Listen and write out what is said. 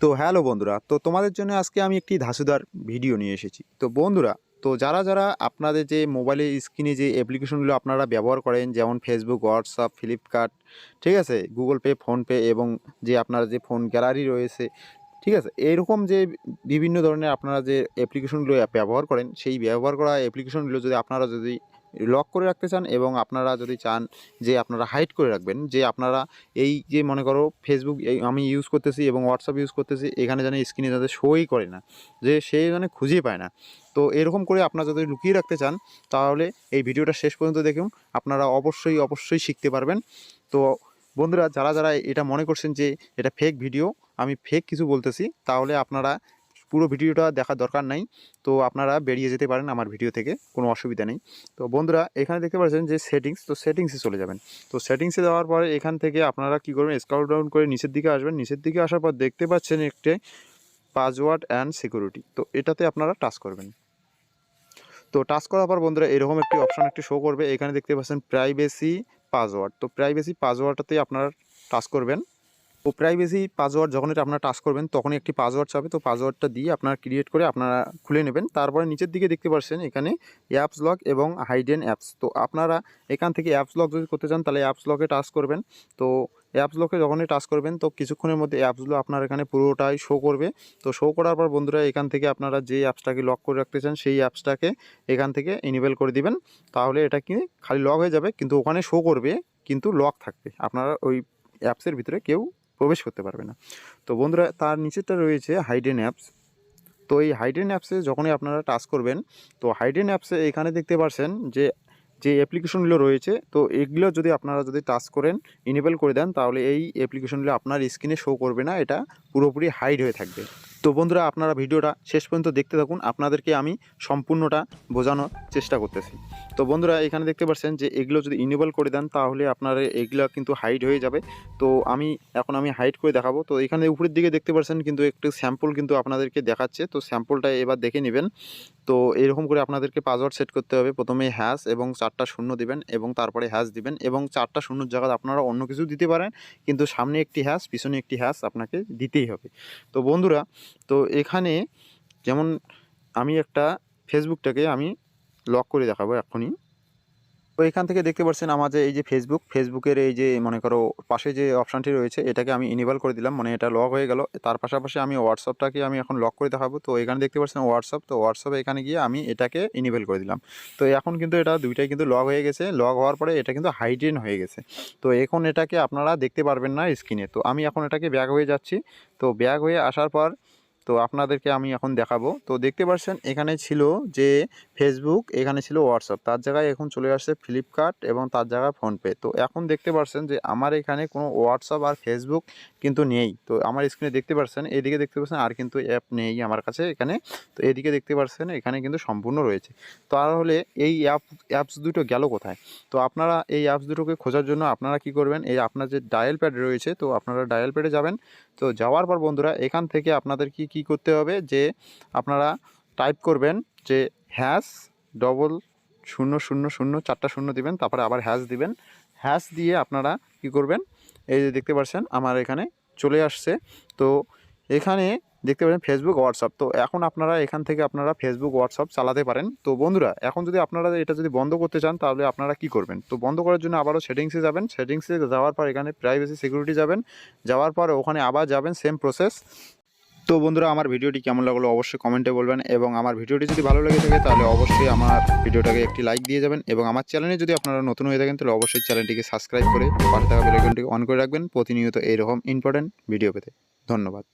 তো হ্যালো বন্ধুরা, তো তোমাদের জন্য আজকে আমি একটি ধাসুদার ভিডিও নিয়ে এসেছি। তো বন্ধুরা, তো যারা যারা আপনাদের যে মোবাইলের স্ক্রিনে যে অ্যাপ্লিকেশনগুলো আপনারা ব্যবহার করেন, যেমন ফেসবুক হোয়াটসঅ্যাপ ফ্লিপকার্ট ঠিক আছে গুগল পে ফোনপে এবং যে আপনার যে ফোন গ্যালারি রয়েছে, ঠিক আছে, এরকম যে বিভিন্ন ধরনের আপনারা যে অ্যাপ্লিকেশনগুলো ব্যবহার করেন, সেই ব্যবহার করা অ্যাপ্লিকেশনগুলো যদি আপনারা যদি লক করে রাখতে চান এবং আপনারা যদি চান যে আপনারা হাইড করে রাখবেন, যে আপনারা এই যে মনে করো ফেসবুক আমি ইউজ করতেছি এবং হোয়াটসঅ্যাপ ইউজ করতেছি, এখানে যেন স্ক্রিনে যাতে শোই করে না, যে সে যেন খুঁজেই পায় না। তো এরকম করে আপনারা যদি লুকিয়ে রাখতে চান, তাহলে এই ভিডিওটা শেষ পর্যন্ত দেখুন, আপনারা অবশ্যই অবশ্যই শিখতে পারবেন। তো বন্ধুরা, যারা যারা এটা মনে করছেন যে এটা ফেক ভিডিও আমি ফেক কিছু বলতেছি, তাহলে আপনারা পুরো ভিডিওটা দেখার দরকার নাই। তো আপনারা বেরিয়ে যেতে পারেন আমার ভিডিও থেকে, কোনো অসুবিধা নেই। তো বন্ধুরা, এখানে দেখতে পাচ্ছেন যে সেটিংস তো সেটিংসে চলে যাবেন। তো সেটিংসে যাওয়ার পরে এখান থেকে আপনারা কী করবেন স্কাউট ডাউন করে নিচের দিকে আসবেন। নিচের দিকে আসার পর দেখতে পাচ্ছেন একটি পাসওয়ার্ড অ্যান্ড সিকিউরিটি তো এটাতে আপনারা টাচ করবেন। তো টাচ করার পর বন্ধুরা, এরকম একটি অপশান একটি শো করবে। এখানে দেখতে পাচ্ছেন প্রাইভেসি পাসওয়ার্ড তো প্রাইভেসি পাসওয়ার্ডটাতে আপনারা টাচ করবেন। তো প্রাইভেসি পাসওয়ার্ড যখন এটা আপনারা টাচ করবেন, তখনই একটি পাসওয়ার্ড চাবে তো পাসওয়ার্ডটা দিয়ে আপনারা ক্রিয়েট করে আপনারা খুলে নেবেন। তারপরে নিচের দিকে দেখতে পাচ্ছেন এখানে অ্যাপস লক এবং হাইডেন অ্যাপস তো আপনারা এখান থেকে অ্যাপস লক যদি করতে চান, তাহলে অ্যাপস লকে টাচ করবেন। তো অ্যাপস লকে যখনই টাচ করবেন, তো কিছুক্ষণের মধ্যে অ্যাপসগুলো আপনার এখানে পুরোটাই শো করবে। তো শো করার পর বন্ধুরা, এখান থেকে আপনারা যে অ্যাপসটাকে লক করে রাখতে চান, সেই অ্যাপসটাকে এখান থেকে ইনেবল করে দিবেন। তাহলে এটা কি খালি লক হয়ে যাবে, কিন্তু ওখানে শো করবে, কিন্তু লক থাকবে। আপনারা ওই অ্যাপসের ভিতরে কেউ প্রবেশ করতে পারবে না। তো বন্ধুরা, তার নিচেরটা রয়েছে হাইডেন অ্যাপস তো এই হাইডেন অ্যাপসে যখনই আপনারা টাচ করবেন, তো হাইডেন অ্যাপসে এখানে দেখতে পারছেন যে যে অ্যাপ্লিকেশনগুলো রয়েছে, তো এগুলো যদি আপনারা যদি টাচ করেন ইনেবল করে দেন, তাহলে এই অ্যাপ্লিকেশনগুলো আপনার স্ক্রিনে শো করবে না, এটা পুরোপুরি হাইড হয়ে থাকবে। তো বন্ধুরা, আপনারা ভিডিওটা শেষ পর্যন্ত দেখতে থাকুন। আপনাদেরকে আমি সম্পূর্ণটা বোঝানোর চেষ্টা করতেছি। তো বন্ধুরা, এখানে দেখতে পাচ্ছেন যে এগুলো যদি ইনেবল করে দেন, তাহলে আপনার এগুলো কিন্তু হাইড হয়ে যাবে। তো আমি, এখন আমি হাইড করে দেখাবো। তো এখানে উপরের দিকে দেখতে পাচ্ছেন কিন্তু একটু স্যাম্পল কিন্তু আপনাদেরকে দেখাচ্ছে। তো স্যাম্পলটা এবার দেখে নেবেন। তো এরকম করে আপনাদেরকে পাসওয়ার্ড সেট করতে হবে। প্রথমে হ্যাশ এবং চারটা শূন্য দিবেন এবং তারপরে হ্যাশ দিবেন এবং চারটা শূন্যর জায়গায় আপনারা অন্য কিছু দিতে পারেন। কিন্তু সামনে একটি হ্যাশ পিছনে একটি হ্যাশ আপনাকে দিতেই হবে। তো বন্ধুরা তো এখানে যেমন আমি একটা ফেসবুকটাকে আমি লক করে দেখাবো এখনই তো এখান থেকে দেখতে পাচ্ছেন আমার যে এই যে ফেসবুক ফেসবুকের এই যে মনে করো পাশে যে অপশানটি রয়েছে, এটাকে আমি ইনেবল করে দিলাম মানে এটা লক হয়ে গেল। তার পাশাপাশি আমি হোয়াটসঅ্যাপটাকে আমি এখন লক করে দেখাবো। তো এখানে দেখতে পাচ্ছেন হোয়াটসঅ্যাপ তো হোয়াটসঅ্যাপে এখানে গিয়ে আমি এটাকে ইনেবল করে দিলাম। তো এখন কিন্তু এটা দুইটাই কিন্তু লক হয়ে গেছে। লক হওয়ার পরে এটা কিন্তু হাইড্রেন হয়ে গেছে। তো এখন এটাকে আপনারা দেখতে পারবেন না স্ক্রিনে তো আমি এখন এটাকে ব্যাক হয়ে যাচ্ছি। তো ব্যাক হয়ে আসার পর তো আপনাদেরকে আমি এখন দেখাবো। তো দেখতে পাচ্ছেন, এখানে ছিল যে ফেসবুক এখানে ছিল হোয়াটসঅ্যাপ তার জায়গায় এখন চলে আসছে ফ্লিপকার্ট এবং তার জায়গায় ফোনপে তো এখন দেখতে পাচ্ছেন যে আমার এখানে কোনো হোয়াটসঅ্যাপ আর ফেসবুক কিন্তু নেই। তো আমার স্ক্রিনে দেখতে পাচ্ছেন, এদিকে দেখতে পাচ্ছেন আর কিন্তু অ্যাপ নেই আমার কাছে এখানে। তো এদিকে দেখতে পাচ্ছেন, এখানে কিন্তু সম্পূর্ণ রয়েছে। তাহলে এই অ্যাপ অ্যাপস দুটো গেল কোথায়? তো আপনারা এই অ্যাপস দুটোকে খোঁজার জন্য আপনারা কি করবেন, এই আপনার যে ডায়াল প্যাড রয়েছে, তো আপনারা ডায়াল প্যাডে যাবেন। তো যাওয়ার পর বন্ধুরা, এখান থেকে আপনাদের কি কি করতে হবে? যে আপনারা টাইপ করবেন যে হ্যাশ ডবল শূন্য শূন্য শূন্য চারটা শূন্য দিবেন, তারপরে আবার হ্যাশ দিবেন। হ্যাশ দিয়ে আপনারা কি করবেন? এই যে দেখতে পাচ্ছেন, আমার এখানে চলে আসছে। তো এখানে দেখতে পাচ্ছেন ফেসবুক হোয়াটসঅ্যাপ তো এখন আপনারা এখান থেকে আপনারা ফেসবুক হোয়াটসঅ্যাপ চালাতে পারেন। তো বন্ধুরা, এখন যদি আপনারা এটা যদি বন্ধ করতে চান, তাহলে আপনারা কি করবেন? তো বন্ধ করার জন্য আবারও সেটিংসে যাবেন। সেটিংসে যাওয়ার পর এখানে প্রাইভেসি সিকিউরিটি যাবেন। যাওয়ার পর ওখানে আবার যাবেন সেম প্রসেস তো বন্ধুরা, আমার ভিডিওটি কেমন লাগল অবশ্যই কমেন্টে বলবেন এবং আমার ভিডিওটি যদি ভালো লেগে থাকে তাহলে অবশ্যই আমার ভিডিওটাকে একটি লাইক দিয়ে যাবেন এবং আমার চ্যানেলে যদি আপনারা নতুন হয়ে থাকেন তাহলে অবশ্যই চ্যানেলটিকে সাবস্ক্রাইব করে পাশে থাকা বেলাইকনটিকে অন করে রাখবেন। প্রতিনিয়ত এইরকম ইম্পর্ট্যান্ট ভিডিও পেতে। ধন্যবাদ।